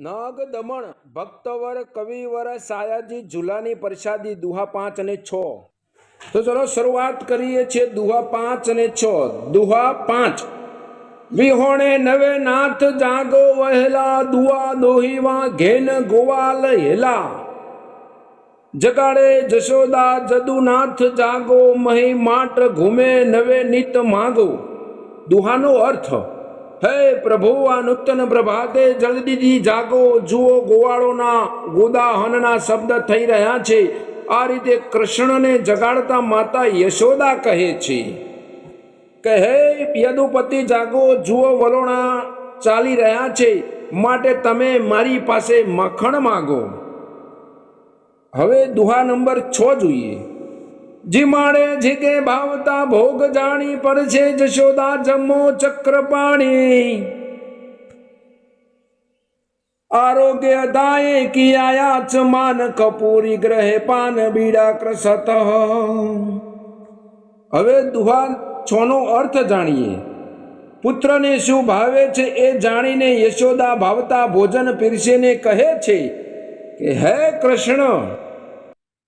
નાગ દમણ ભક્તવર, કવિવર, સાયાજી, ઝુલાની પ્રસાદી, દુહા પાંચ અને છ. તો ચલો શરૂઆત કરીએ છીએ દુહા પાંચ અને છ. દુહા પાંચ. વિહોણે નવે નાથ જાગો વહેલા, દુઆ દોહીવા ઘેન ગોવાલ હેલા. જગાડે જશોદા, જદુનાથ જાગો, મહી માટ ઘૂમે નવે નિત માગો. દુહાનો અર્થ હે પ્રભુ, આ નૂતન પ્રભાતે જલ્દીથી જાગો, જુઓ, ગોવાળોના ગોદાહનના શબ્દ થઈ રહ્યા છે. આ રીતે કૃષ્ણને જગાડતા માતા યશોદા કહે છે. કે હે યદુપતિ, જાગો, જુઓ, વલોણા ચાલી રહ્યા છે. માટે તમે મારી પાસે મખણ માગો. હવે દુહા નંબર છ જોઈએ. જીમાડે જીગે ભાવતા ભોગ જાણી પર છે જશોદા જમો ચક્ર પાણી આરોગ્ય દાયે કિયાયા માન કપૂરી ગ્રહે પાન બીડા ક્રસત હવે દુહા છોનો અર્થ જાણીએ. પુત્રને શું ભાવે છે એ જાણીને યશોદા ભાવતા ભોજન પીરસીને કહે છે કે, હે કૃષ્ણ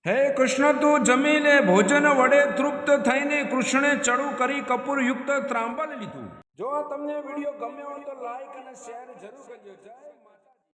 હે કૃષ્ણ, તું જમીને ભોજન વડે તૃપ્ત થઈને કૃષ્ણે ચડું કરી કપૂર યુક્ત ત્રાંબલ લીધું. જો તમને વીડિયો ગમ્યો હોય તો લાઈક અને શેર જરૂર કરજો. જય